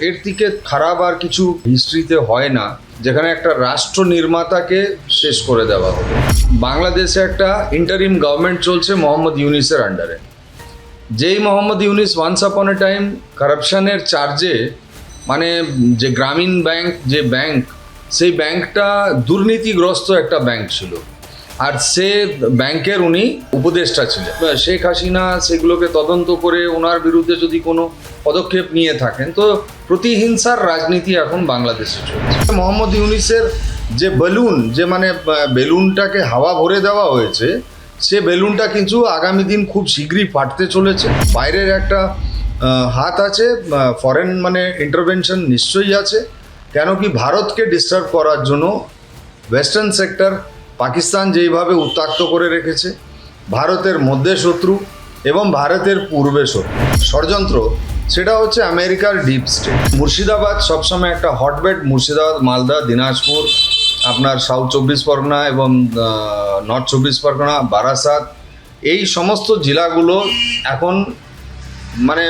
এর থেকে খারাপ আর কিছু হিস্ট্রিতে হয় না, যেখানে একটা রাষ্ট্র নির্মাতাকে শেষ করে দেওয়া হলো। বাংলাদেশে একটা ইন্টারিম গভর্নমেন্ট চলছে মোহাম্মদ ইউনিসের আন্ডারে যেই মোহাম্মদ ইউনিস ওয়ান্স আপন এ টাইম কারাপশনের চার্জে মানে যে গ্রামীণ ব্যাংক যে ব্যাংক সেই ব্যাংকটা দুর্নীতিগ্রস্ত একটা ব্যাংক ছিল। আর সে ব্যাংকের উনি উপদেষ্টা ছিলেন। শেখ হাসিনা সেগুলোকে তদন্ত করে ওনার বিরুদ্ধে যদি কোনো পদক্ষেপ নিয়ে থাকেন, তো প্রতিহিংসার রাজনীতি এখন বাংলাদেশে চলছে। মোহাম্মদ ইউনিসের যে বেলুন, যে মানে বেলুনটাকে হাওয়া ভরে দেওয়া হয়েছে, সে বেলুনটা কিন্তু আগামী দিন খুব শীঘ্রই ফাটতে চলেছে। বাইরের একটা হাত আছে ফরেন মানে ইন্টারভেনশন নিশ্চয়ই আছে। কেন কি ভারতকে ডিস্টার্ব করার জন্য ওয়েস্টার্ন সেক্টর পাকিস্তান যেইভাবে উত্তাক্ত করে রেখেছে, ভারতের মধ্যে শত্রু এবং ভারতের পূর্বে শত্রু। ষড়যন্ত্র, সেটা হচ্ছে আমেরিকার ডিপ স্টেট মুর্শিদাবাদ সবসময় একটা হটবেড মুর্শিদাবাদ, মালদা, দিনাজপুর, আপনার সাউথ চব্বিশ পরগনা এবং নর্থ চব্বিশ পরগনা, বারাসাত, এই সমস্ত জেলাগুলো এখন মানে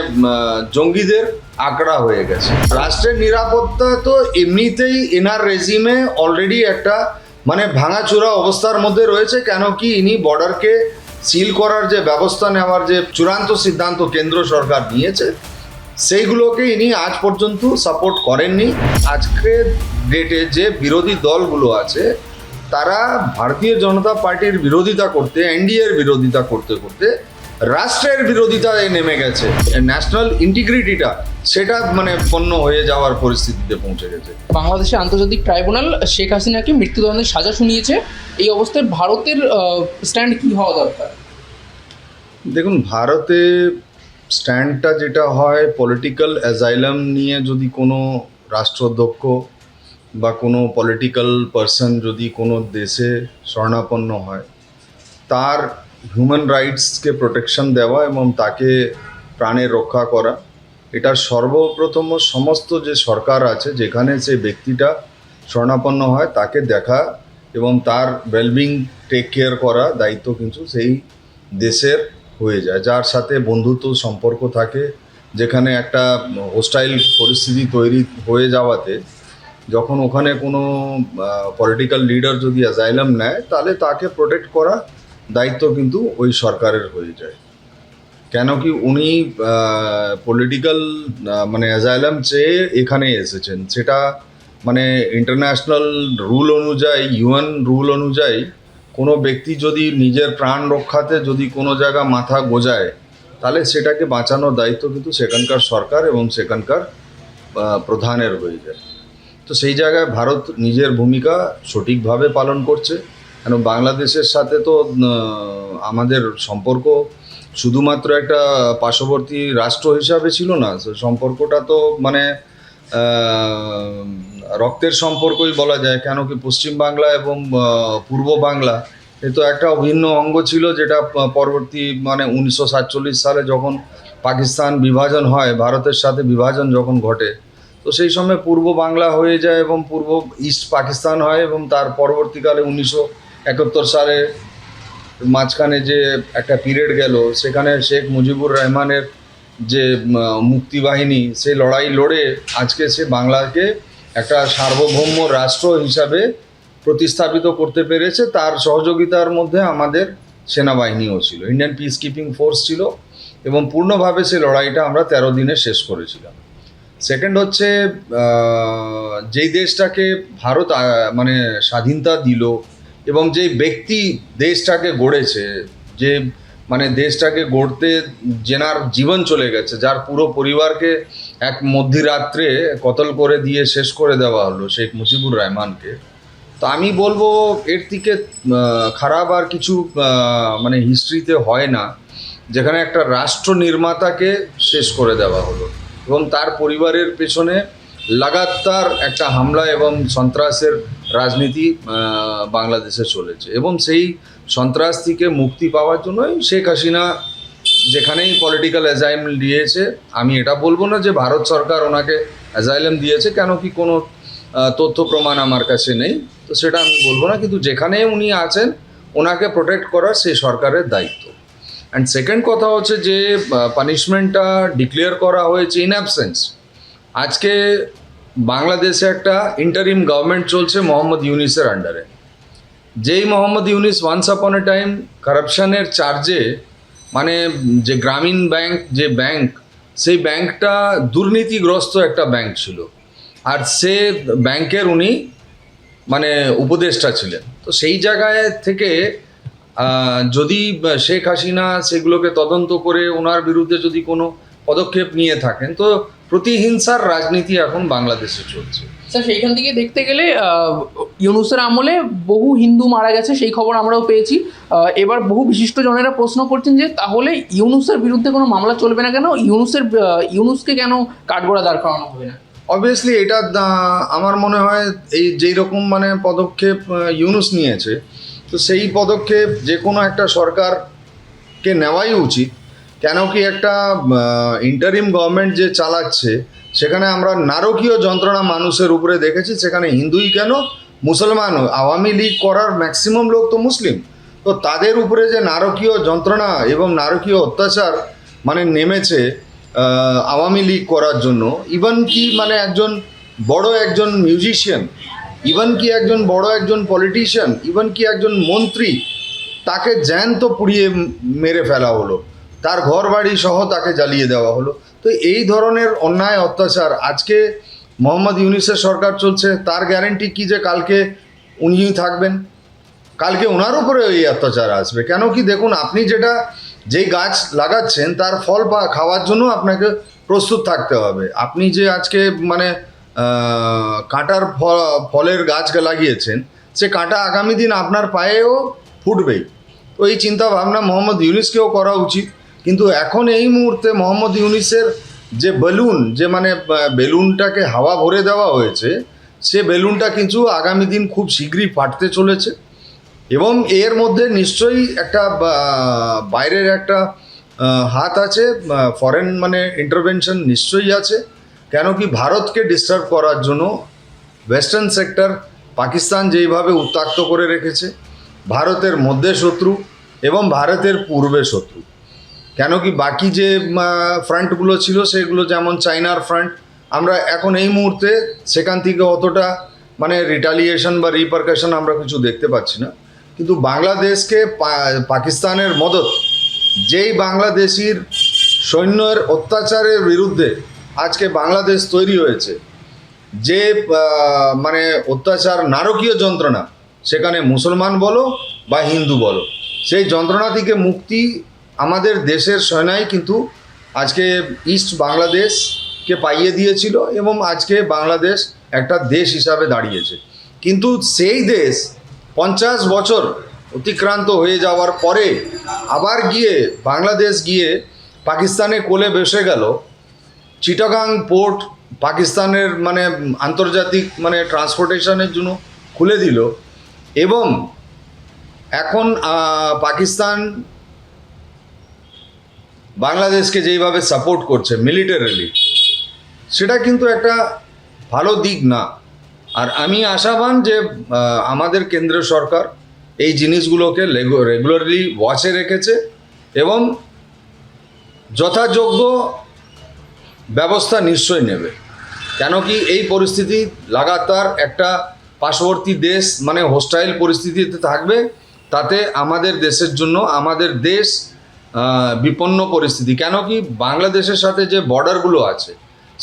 জঙ্গিদের আঁকড়া হয়ে গেছে। রাষ্ট্রের নিরাপত্তা তো এমনিতেই এনার রেজিমে অলরেডি একটা মানে ভাঙাচোরা অবস্থার মধ্যে রয়েছে, কেন কি ইনি বর্ডারকে সিল করার যে ব্যবস্থা নেওয়ার যে চূড়ান্ত সিদ্ধান্ত কেন্দ্র সরকার নিয়েছে, সেইগুলোকে ইনি আজ পর্যন্ত সাপোর্ট করেননি। আজকে ডেটে যে বিরোধী দলগুলো আছে, তারা ভারতীয় জনতা পার্টির বিরোধিতা করতে, এনডিএর বিরোধিতা করতে করতে রাষ্ট্রের বিরোধিতায় নেমে গেছে। ন্যাশনাল ইন্টিগ্রিটিটা সেটা মানে পণ্য হয়ে যাওয়ার পরিস্থিতিতে পৌঁছে গেছে। বাংলাদেশের আন্তর্জাতিক ট্রাইব্যুনাল শেখ হাসিনাকে মৃত্যুদণ্ডের সাজা শুনিয়েছে। এই অবস্থায় ভারতের স্ট্যান্ড কি হওয়া দরকার? দেখুন ভারতে স্ট্যান্ডটা যেটা হয় পলিটিক্যাল অ্যাজাইলাম নিয়ে যদি কোনো রাষ্ট্রাধ্যক্ষ বা কোনো পলিটিক্যাল পার্সন যদি কোনো দেশে শরণাপন্ন হয় তার হিউম্যান রাইটসকে প্রোটেকশন দেওয়া এবং তাকে প্রাণের রক্ষা করা এটা সর্বপ্রথম সমস্ত যে সরকার আছে, যেখানে সে ব্যক্তিটা শরণাপন্ন হয়, তাকে দেখা এবং তার ওয়েলবিং টেক কেয়ার করা দায়িত্ব কিন্তু সেই দেশের হয়ে যায়। যার সাথে বন্ধুত্ব, সম্পর্ক থাকে, যেখানে একটা হোস্টাইল পরিস্থিতি তৈরি হয়ে যাওয়াতে যখন ওখানে কোনো পলিটিক্যাল লিডার যদি অ্যাজাইলাম নেয়, তাহলে তাকে প্রোটেক্ট করা দায়িত্ব কিন্তু ওই সরকারের হয়ে যায়। কেন কি উনি পলিটিক্যাল মানে অ্যাজাইলাম চেয়ে এখানে এসেছেন। সেটা মানে ইন্টারন্যাশনাল রুল অনুযায়ী ইউএন রুল অনুযায়ী কোনো ব্যক্তি যদি নিজের প্রাণ রক্ষাতে যদি কোনো জায়গা মাথা গোজায়, তাহলে সেটাকে বাঁচানোর দায়িত্ব কিন্তু সেখানকার সরকার এবং সেখানকার প্রধানের হয়ে যায়। তো সেই জায়গায় ভারত নিজের ভূমিকা সঠিকভাবে পালন করছে। কেন বাংলাদেশের সাথে তো আমাদের সম্পর্ক শুধুমাত্র একটা পার্শ্ববর্তী রাষ্ট্র হিসাবে ছিল না। সম্পর্কটা তো মানে রক্তের সম্পর্কই বলা যায়। কেন কি পশ্চিম বাংলা এবং পূর্ব বাংলা এ তো একটা অভিন্ন অঙ্গ ছিল যেটা পরবর্তী মানে উনিশশো সাতচল্লিশ সালে যখন পাকিস্তান বিভাজন হয়, ভারতের সাথে বিভাজন যখন ঘটে, তো সেই সময় পূর্ব বাংলা হয়ে যায় এবং পূর্ব ইস্ট পাকিস্তান হয় এবং তার পরবর্তীকালে উনিশশো একাত্তর সালে মাঝখানে যে একটা পিরিয়ড গেল সেখানে শেখ মুজিবুর রহমানের যে উম, মুক্তিবাহিনী সে লড়াই লড়ে আজকে সে বাংলাকে একটা সার্বভৌম রাষ্ট্র হিসাবে প্রতিস্থাপিত করতে পেরেছে। তার সহযোগিতার মধ্যে আমাদের সেনাবাহিনীও ছিল। ইন্ডিয়ান পিস কিপিং ফোর্স ছিল এবং পূর্ণভাবে সে লড়াইটা আমরা তেরো দিনে শেষ করেছিলাম। সেকেন্ড হচ্ছে যেই দেশটাকে ভারত মানে স্বাধীনতা দিল এবং যেই ব্যক্তি দেশটাকে গড়েছে, যে মানে দেশটাকে গড়তে জেনার জীবন চলে গেছে, যার পুরো পরিবারকে এক মধ্যরাত্রে কতল করে দিয়ে শেষ করে দেওয়া হলো শেখ মুজিবুর রহমানকে, তো আমি বলব এর থেকে খারাপ আর কিছু মানে হিস্ট্রিতে হয় না, যেখানে একটা রাষ্ট্র নির্মাতাকে শেষ করে দেওয়া হলো এবং তার পরিবারের পেছনে লাগাতার একটা হামলা এবং সন্ত্রাসের রাজনীতি বাংলাদেশে চলেছে। এবং সেই সন্ত্রাস থেকে মুক্তি পাওয়ার জন্যই শেখ হাসিনা যেখানেই পলিটিক্যাল অ্যাজাইম দিয়েছে, আমি এটা বলব না যে ভারত সরকার ওনাকে অ্যাজাইলাম দিয়েছে, কেন কি কোনো তথ্য প্রমাণ আমার কাছে নেই, তো সেটা আমি বলব না। কিন্তু যেখানে উনি আছেন, ওনাকে প্রোটেক্ট করা সেই সরকারের দায়িত্ব। অ্যান্ড সেকেন্ড কথা হচ্ছে যে পানিশমেন্টটা ডিক্লেয়ার করা হয়েছে ইন অ্যাবসেন্স আজকে বাংলাদেশে একটা ইন্টারিম গভর্নমেন্ট চলছে মোহাম্মদ ইউনিসের আন্ডারে যেই মোহাম্মদ ইউনিস ওয়ান্স আপন এ টাইম কারাপশানের চার্জে মানে যে গ্রামীণ ব্যাংক যে ব্যাংক সেই ব্যাংকটা দুর্নীতিগ্রস্ত একটা ব্যাংক ছিল। আর সে ব্যাংকের উনি মানে উপদেষ্টা ছিলেন। তো সেই জায়গায় থেকে যদি শেখ হাসিনা সেগুলোকে তদন্ত করে ওনার বিরুদ্ধে যদি কোনো পদক্ষেপ নিয়ে থাকেন, তো প্রতিহিংসার রাজনীতি এখন বাংলাদেশে চলছে। স্যার সেইখান থেকে দেখতে গেলে ইউনুসের আমলে বহু হিন্দু মারা গেছে সেই খবর আমরাও পেয়েছি। এবার বহু বিশিষ্ট জনেরা প্রশ্ন করছেন যে তাহলে ইউনুসের বিরুদ্ধে কোনো মামলা চলবে না কেন? ইউনুসের ইউনুসকে কেন কাঠগড়া দাঁড় করানো হবে না? অবভিয়াসলি এটা আমার মনে হয় এই যেই রকম মানে পদক্ষেপ ইউনুস নিয়েছে তো সেই পদক্ষেপ যে কোনো একটা সরকারকে নেওয়াই উচিত। কেন কি একটা ইন্টারিম গভর্নমেন্ট যে চালাচ্ছে, সেখানে আমরা নারকীয় যন্ত্রণা মানুষের উপরে দেখেছি, সেখানে হিন্দুই কেন? মুসলমান। আওয়ামী লীগ করার ম্যাক্সিমাম লোক তো মুসলিম। তো তাদের উপরে যে নারকীয় যন্ত্রণা এবং নারকীয় অত্যাচার মানে নেমেছে আওয়ামী লীগ করার জন্য ইভেন কি মানে একজন বড় একজন মিউজিশিয়ান ইভেন কি একজন বড় একজন পলিটিশিয়ান ইভেন কি একজন মন্ত্রী, তাকে জ্যান্ত পুড়িয়ে মেরে ফেলা হলো। তার ঘর বাড়ি সহ তাকে জ্বালিয়ে দেওয়া হলো। তো এই ধরনের অন্যায়, অত্যাচার আজকে মোহাম্মদ ইউনিসের সরকার চলছে, তার গ্যারেন্টি কি যে কালকে উনি থাকবেন? কালকে ওনার উপরে এই অত্যাচার আসবে। কেন কি দেখুন, আপনি যেটা যেই গাছ লাগাচ্ছেন, তার ফল পা, খাওয়ার জন্য আপনাকে প্রস্তুত থাকতে হবে। আপনি যে আজকে মানে কাঁটার ফলের গাছ লাগিয়েছেন, সে কাঁটা আগামী দিন আপনার পায়েও ফুটবেই। তো এই চিন্তা ভাবনা মোহাম্মদ ইউনিসকেও করা উচিত। কিন্তু এখন এই মুহূর্তে মোহাম্মদ ইউনিসের যে বেলুন, যে মানে বেলুনটাকে হাওয়া ভরে দেওয়া হয়েছে, সে বেলুনটা কিন্তু আগামী দিন খুব শীঘ্রই ফাটতে চলেছে এবং এর মধ্যে নিশ্চয়ই একটা বাইরের একটা হাত আছে ফরেন মানে ইন্টারভেনশন নিশ্চয়ই আছে। কেন কি ভারতকে ডিস্টার্ব করার জন্য ওয়েস্টার্ন সেক্টর পাকিস্তান যেইভাবে উত্তাক্ত করে রেখেছে, ভারতের মধ্যে শত্রু এবং ভারতের পূর্বে শত্রু। কেন কি বাকি যে ফ্রন্টগুলো ছিল, সেগুলো যেমন চাইনার ফ্রন্ট, আমরা এখন এই মুহূর্তে সেখান থেকে অতটা মানে রিটালিয়েশন বা রিপারকাশন আমরা কিছু দেখতে পাচ্ছি না। কিন্তু বাংলাদেশকে পাকিস্তানের মদত, যেই বাংলাদেশির সৈন্যের অত্যাচারের বিরুদ্ধে আজকে বাংলাদেশ তৈরি হয়েছে, যে মানে অত্যাচার নারকীয় যন্ত্রণা, সেখানে মুসলমান বলো বা হিন্দু বলো, সেই যন্ত্রণা থেকে মুক্তি আমাদের দেশের সেনাই কিন্তু আজকে ইস্ট বাংলাদেশকে পাইয়ে দিয়েছিল এবং আজকে বাংলাদেশ একটা দেশ হিসাবে দাঁড়িয়েছে। কিন্তু সেই দেশ পঞ্চাশ বছর অতিক্রান্ত হয়ে যাওয়ার পরে আবার গিয়ে বাংলাদেশ গিয়ে পাকিস্তানে কোলে বসে গেল। চিটাগাং পোর্ট পাকিস্তানের মানে আন্তর্জাতিক মানে ট্রান্সপোর্টেশনের জন্য খুলে দিল এবং এখন পাকিস্তান বাংলাদেশকে যেইভাবে সাপোর্ট করছে মিলিটারিলি সেটা কিন্তু একটা ভালো দিক না। আর আমি আশাবান যে আমাদের কেন্দ্রীয় সরকার এই জিনিসগুলোকে রেগুলারলি ওয়াচে রেখেছে এবং যথাযোগ্য ব্যবস্থা নিশ্চয়ই নেবে। কেন কি এই পরিস্থিতি লাগাতার একটা পার্শ্ববর্তী দেশ মানে হোস্টাইল পরিস্থিতিতে থাকবে, তাতে আমাদের দেশের জন্য, আমাদের দেশ বিপন্ন পরিস্থিতি। কেন কি বাংলাদেশের সাথে যে বর্ডারগুলো আছে,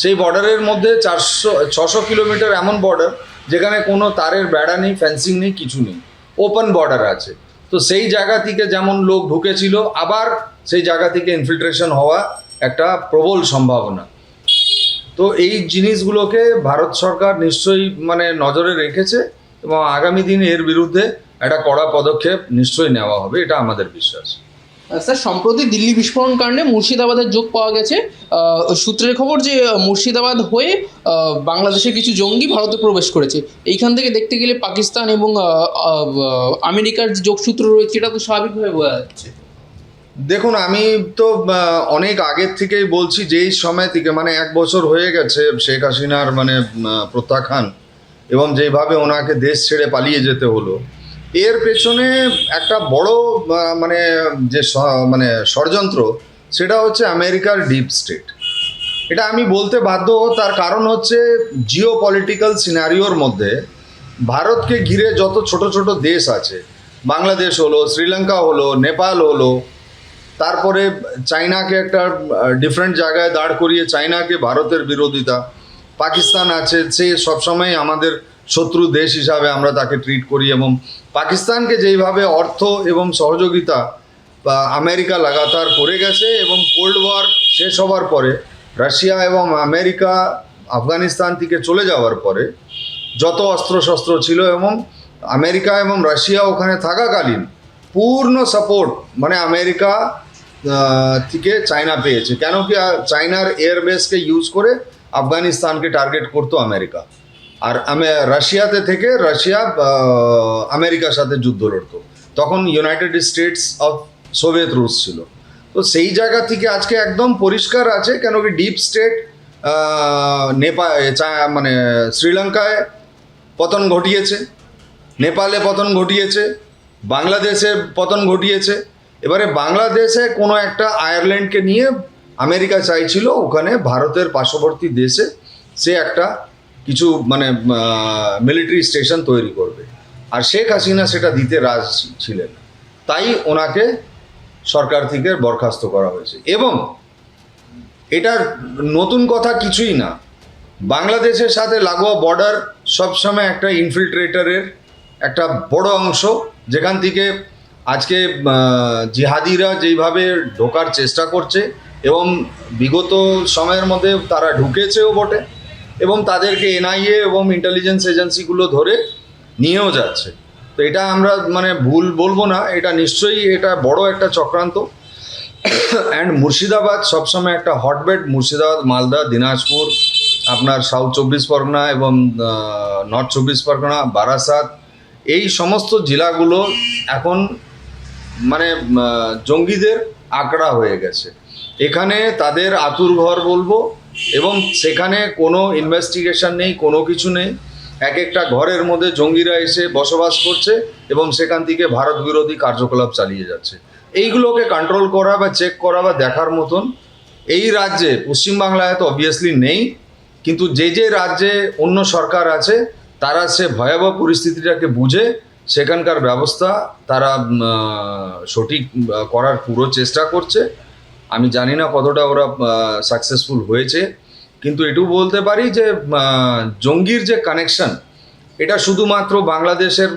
সেই বর্ডারের মধ্যে চারশো, ছশো কিলোমিটার এমন বর্ডার যেখানে কোনো তারের বেড়া নেই ফেন্সিং নেই, কিছু নেই। ওপেন বর্ডার আছে। তো সেই জায়গা থেকে যেমন লোক ঢুকেছিল, আবার সেই জায়গা থেকে ইনফিল্ট্রেশন হওয়া একটা প্রবল সম্ভাবনা। তো এই জিনিসগুলোকে ভারত সরকার নিশ্চয়ই মানে নজরে রেখেছে এবং আগামী দিনে এর বিরুদ্ধে একটা কড়া পদক্ষেপ নিশ্চয়ই নেওয়া হবে, এটা আমাদের বিশ্বাস। স্যার, সম্প্রতি দিল্লি বিস্ফোরণ কারণে মুর্শিদাবাদের যোগ পাওয়া গেছে। সূত্রের খবর যে মুর্শিদাবাদ হয়ে বাংলাদেশে কিছু জঙ্গি ভারতে প্রবেশ করেছে। এইখান থেকে দেখতে গেলে পাকিস্তান এবং আমেরিকার যে যোগসূত্র রয়েছে, এটা তো স্বাভাবিকভাবে বোঝা যাচ্ছে। দেখুন, আমি তো অনেক আগের থেকেই বলছি, যেই সময় থেকে মানে এক বছর হয়ে গেছে শেখ হাসিনার মানে প্রত্যাখ্যান এবং যেভাবে ওনাকে দেশ ছেড়ে পালিয়ে যেতে হলো এর পেছনে একটা বড় মানে যে মানে ষড়যন্ত্র, সেটা হচ্ছে আমেরিকার ডিপ স্টেট এটা আমি বলতে বাধ্য, তার কারণ হচ্ছে জিও পলিটিক্যাল সিনারিওর মধ্যে ভারতকে ঘিরে যত ছোট ছোট দেশ আছে, বাংলাদেশ হলো, শ্রীলঙ্কা হলো, নেপাল হলো, তারপরে চাইনাকে একটা ডিফারেন্ট জায়গায় দাঁড় করিয়ে চাইনাকে ভারতের বিরোধিতা, পাকিস্তান আছে, সে সবসময় আমাদের শত্রু দেশ হিসাবে আমরা তাকে ট্রিট করি এবং পাকিস্তানকে যেইভাবে অর্থ এবং সহযোগিতা বা আমেরিকা লাগাতার করে গেছে এবং কোল্ড ওয়ার শেষ হওয়ার পরে রাশিয়া এবং আমেরিকা আফগানিস্তান থেকে চলে যাওয়ার পরে যত অস্ত্রশস্ত্র ছিল এবং আমেরিকা এবং রাশিয়া ওখানে থাকাকালীন পূর্ণ সাপোর্ট মানে আমেরিকা থেকে চায়না পেয়েছে। কেন কি চায়নার এয়ারবেসকে ইউজ করে আফগানিস্তানকে টার্গেট করতো আমেরিকা। আর আমি রাশিয়াতে থেকে রাশিয়া আমেরিকার সাথে যুদ্ধ লড়তো। তখন ইউনাইটেড স্টেটস অফ সোভিয়েত রুশ ছিল। তো সেই জায়গা থেকে আজকে একদম পরিষ্কার আছে, কেন কি ডিপ স্টেট নেপাল মানে শ্রীলঙ্কায় পতন ঘটিয়েছে, নেপালে পতন ঘটিয়েছে, বাংলাদেশে পতন ঘটিয়েছে। এবারে বাংলাদেশে কোনো একটা আয়ারল্যান্ডকে নিয়ে আমেরিকা চাইছিল, ওখানে ভারতের পার্শ্ববর্তী দেশে সে একটা কিছু মানে মিলিটারি স্টেশন তৈরি করবে। আর শেখ হাসিনা সেটা দিতে রাজ ছিলেন। তাই ওনাকে সরকার থেকে বরখাস্ত করা হয়েছে। এবং এটার নতুন কথা কিছুই না। বাংলাদেশের সাথে লাগোয়া বর্ডার সবসময় একটা ইনফিল্ট্রেটারের একটা বড় অংশ, যেখান থেকে আজকে জিহাদিরা যেইভাবে ঢোকার চেষ্টা করছে এবং বিগত সময়ের মধ্যে তারা ঢুকেছেও বটে। এবং তাদেরকে এনআইএ এবং ইন্টেলিজেন্স এজেন্সিগুলো ধরে নিয়েও যাচ্ছে। তো এটা আমরা মানে ভুল বলব না, এটা নিশ্চয়ই এটা বড় একটা চক্রান্ত। অ্যান্ড মুর্শিদাবাদ সবসময় একটা হটবেড মুর্শিদাবাদ, মালদা, দিনাজপুর, আপনার সাউথ চব্বিশ পরগনা এবং নর্থ চব্বিশ পরগনা, বারাসাত, এই সমস্ত জেলাগুলো এখন মানে জঙ্গিদের আঁকড়া হয়ে গেছে। এখানে তাদের আতুর ঘর বলব এবং সেখানে কোনো ইনভেস্টিগেশন নেই, কোনো কিছু নেই। এক একটা ঘরের মধ্যে জঙ্গিরা এসে বসবাস করছে এবং সেখান থেকে ভারত বিরোধী কার্যকলাপ চালিয়ে যাচ্ছে। এইগুলোকে কন্ট্রোল করা বা চেক করা বা দেখার মতন এই রাজ্যে পশ্চিমবাংলায় তো অবভিয়াসলি নেই, কিন্তু যে যে রাজ্যে অন্য সরকার আছে, তারা সে ভয়াবহ পরিস্থিতিটাকে বুঝে সেখানকার ব্যবস্থা তারা সঠিক করার পুরো চেষ্টা করছে। আমি জানি না কতটা ওরা সাকসেসফুল হয়েছে, কিন্তু এটুকু বলতে পারি যে জঙ্গির যে কানেকশন এটা শুধুমাত্র বাংলাদেশের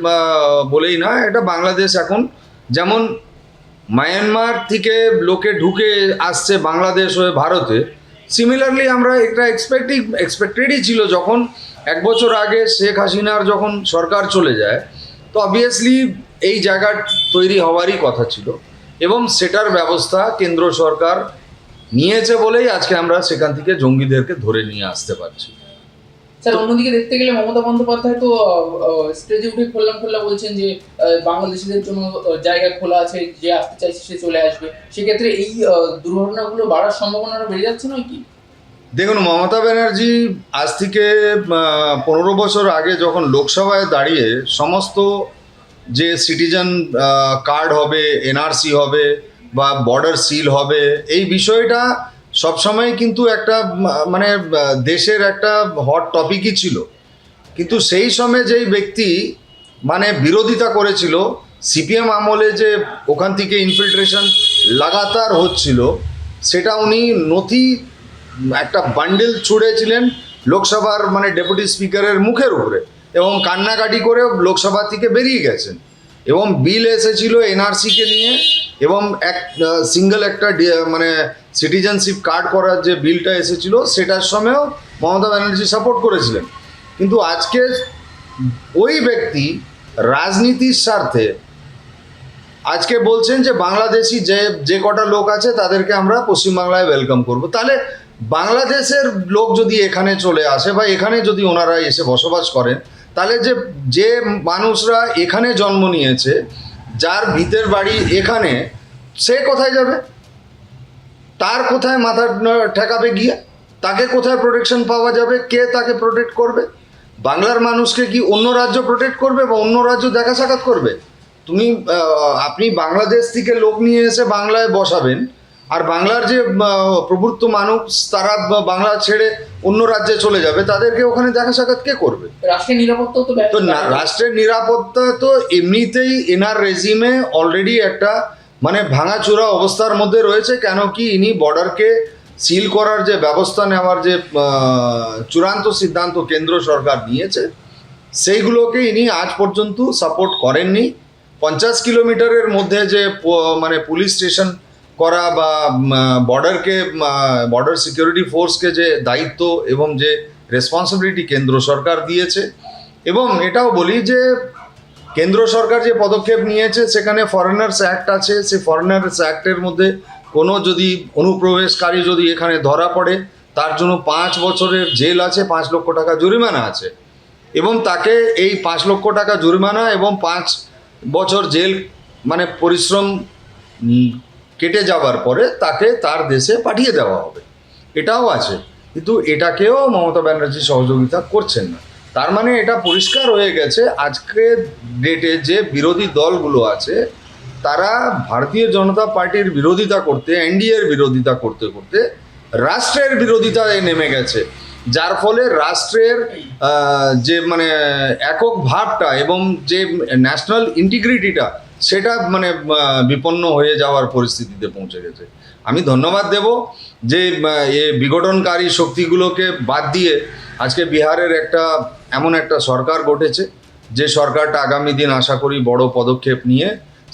বলেই না, এটা বাংলাদেশ এখন যেমন মায়ানমার থেকে লোকে ঢুকে আসছে বাংলাদেশ হয়ে ভারতে সিমিলারলি আমরা এটা এক্সপেক্টিং এক্সপেক্টেডই ছিল যখন এক বছর আগে শেখ হাসিনার যখন সরকার চলে যায়, তো অবভিয়াসলি এই জায়গা তৈরি হওয়ারই কথা ছিল। এবং সেটার ব্যবস্থা কেন্দ্র সরকার নিয়েছে বলেই আজকে আমরা সেখান থেকে জঙ্গিদেরকে ধরে নিয়ে আসতে পারছি। স্যার অন্যদিকে দেখতে গেলে মমতা বন্দ্যোপাধ্যায় তো স্টেজে উঠে খোল্লাম খোল্লা বলছেন যে বাংলাদেশিদের জন্য জায়গা খোলা আছে যে আসতে চাইছে সে চলে আসবে। সেক্ষেত্রে এই দুর্ঘটনাগুলো বাড়ার সম্ভাবনাটা বেড়ে যাচ্ছে নয় কি? দেখুন মমতা ব্যানার্জি আজ থেকে পনেরো বছর আগে যখন লোকসভায় দাঁড়িয়ে সমস্ত যে সিটিজেন কার্ড হবে এনআরসি হবে বা বর্ডার সিল হবে, এই বিষয়টা সবসময় কিন্তু একটা মানে দেশের একটা হট টপিকই ছিল। কিন্তু সেই সময় যেই ব্যক্তি মানে বিরোধিতা করেছিল সিপিএম আমলে যে ওখান থেকে ইনফিল্ট্রেশন লাগাতার হচ্ছিল, সেটা উনি নথি, একটা বান্ডেল ছুড়েছিলেন লোকসভার মানে ডেপুটি স্পিকারের মুখের উপরে। এবং কান্নাকাটি করে লোকসভা থেকে বেরিয়ে গেছেন। এবং বিল এসেছিল এনআরসিকে নিয়ে এবং এক সিঙ্গেল একটা মানে সিটিজেনশিপ কার্ড করার যে বিলটা এসেছিল, সেটার সময়ও মমতা ব্যানার্জি সাপোর্ট করেছিলেন। কিন্তু আজকে ওই ব্যক্তি রাজনীতির স্বার্থে আজকে বলছেন যে বাংলাদেশি যে যে কটা লোক আছে তাদেরকে আমরা পশ্চিমবাংলায় ওয়েলকাম করব। তাহলে বাংলাদেশের লোক যদি এখানে চলে আসে বা এখানে যদি ওনারা এসে বসবাস করেন তাহলে যে যে মানুষরা এখানে জন্ম নিয়েছে, যার ভিতের বাড়ি এখানে, সে কোথায় যাবে? তার কোথায় মাথা ঠেকাবে গিয়ে? তাকে কোথায় প্রোটেকশন পাওয়া যাবে? কে তাকে প্রোটেক্ট করবে? বাংলার মানুষকে কি অন্য রাজ্য প্রোটেক্ট করবে বা অন্য রাজ্য দেখা সাক্ষাৎ করবে? তুমি আপনি বাংলাদেশ থেকে লোক নিয়ে এসে বাংলায় বসাবেন আর বাংলার যে প্রভুত্ব মানুষ তারা বাংলা ছেড়ে অন্য রাজ্যে চলে যাবে তাদেরকে ওখানে দেখা সাক্ষাৎ কে করবে? রাষ্ট্রের নিরাপত্তাও তো না- রাষ্ট্রের নিরাপত্তা তো এমনিতেই এনার রেজিমে অলরেডি একটা মানে ভাঙাচোরা অবস্থার মধ্যে রয়েছে কেন কি ইনি বর্ডারকে সিল করার যে ব্যবস্থা নেওয়ার যে চূড়ান্ত সিদ্ধান্ত কেন্দ্র সরকার নিয়েছে সেইগুলোকে ইনি আজ পর্যন্ত সাপোর্ট করেননি। পঞ্চাশ কিলোমিটারের মধ্যে যে মানে পুলিশ স্টেশন করা বা বর্ডারকে বর্ডার সিকিউরিটি ফোর্সকে যে দায়িত্ব এবং যে রেসপন্সিবিলিটি কেন্দ্র সরকার দিয়েছে এবং এটাও বলি যে কেন্দ্র সরকার যে পদক্ষেপ নিয়েছে, সেখানে ফরেনার্স অ্যাক্ট আছে। সেই ফরেনার্স অ্যাক্টের মধ্যে কোনো যদি অনুপ্রবেশকারী যদি এখানে ধরা পড়ে, তার জন্য পাঁচ বছরের জেল আছে, পাঁচ লক্ষ টাকা জরিমানা আছে। এবং তাকে এই পাঁচ লক্ষ টাকা জরিমানা এবং পাঁচ বছর জেল মানে পরিশ্রম কেটে যাওয়ার পরে তাকে তার দেশে পাঠিয়ে দেওয়া হবে। এটাও আছে। কিন্তু এটাকেও মমতা ব্যানার্জি সহযোগিতা করছেন না। তার মানে এটা পরিষ্কার হয়ে গেছে। আজকে ডেটে যে বিরোধী দলগুলো আছে, তারা ভারতীয় জনতা পার্টির বিরোধিতা করতে, এনডিএর বিরোধিতা করতে করতে রাষ্ট্রের বিরোধিতায় নেমে গেছে। যার ফলে রাষ্ট্রের যে মানে একক ভাবটা এবং যে ন্যাশনাল ইন্টিগ্রিটিটা সেটা মানে বিপন্ন হয়ে যাওয়ার পরিস্থিতিতে পৌঁছে গেছে। আমি ধন্যবাদ দেব যে এ বিঘটনকারী শক্তিগুলোকে বাদ দিয়ে আজকে বিহারের একটা, এমন একটা সরকার গঠেছে যে সরকারটা আগামী দিন আশা করি বড় পদক্ষেপ নিয়ে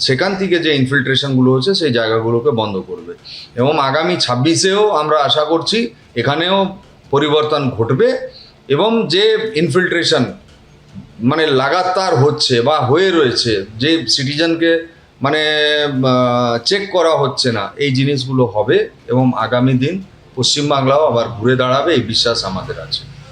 সেখান থেকে যে ইনফিল্ট্রেশনগুলো হচ্ছে, সেই জায়গাগুলোকে বন্ধ করবে। এবং আগামী ছাব্বিশেও আমরা আশা করছি এখানেও পরিবর্তন ঘটবে এবং যে ইনফিল্ট্রেশন মানে লাগাতার হচ্ছে বা হয়ে রয়েছে, যে সিটিজেনকে মানে চেক করা হচ্ছে না, এই জিনিসগুলো হবে এবং আগামী দিন পশ্চিমবাংলাও আবার ঘুরে দাঁড়াবে, এই বিশ্বাস আমাদের আছে।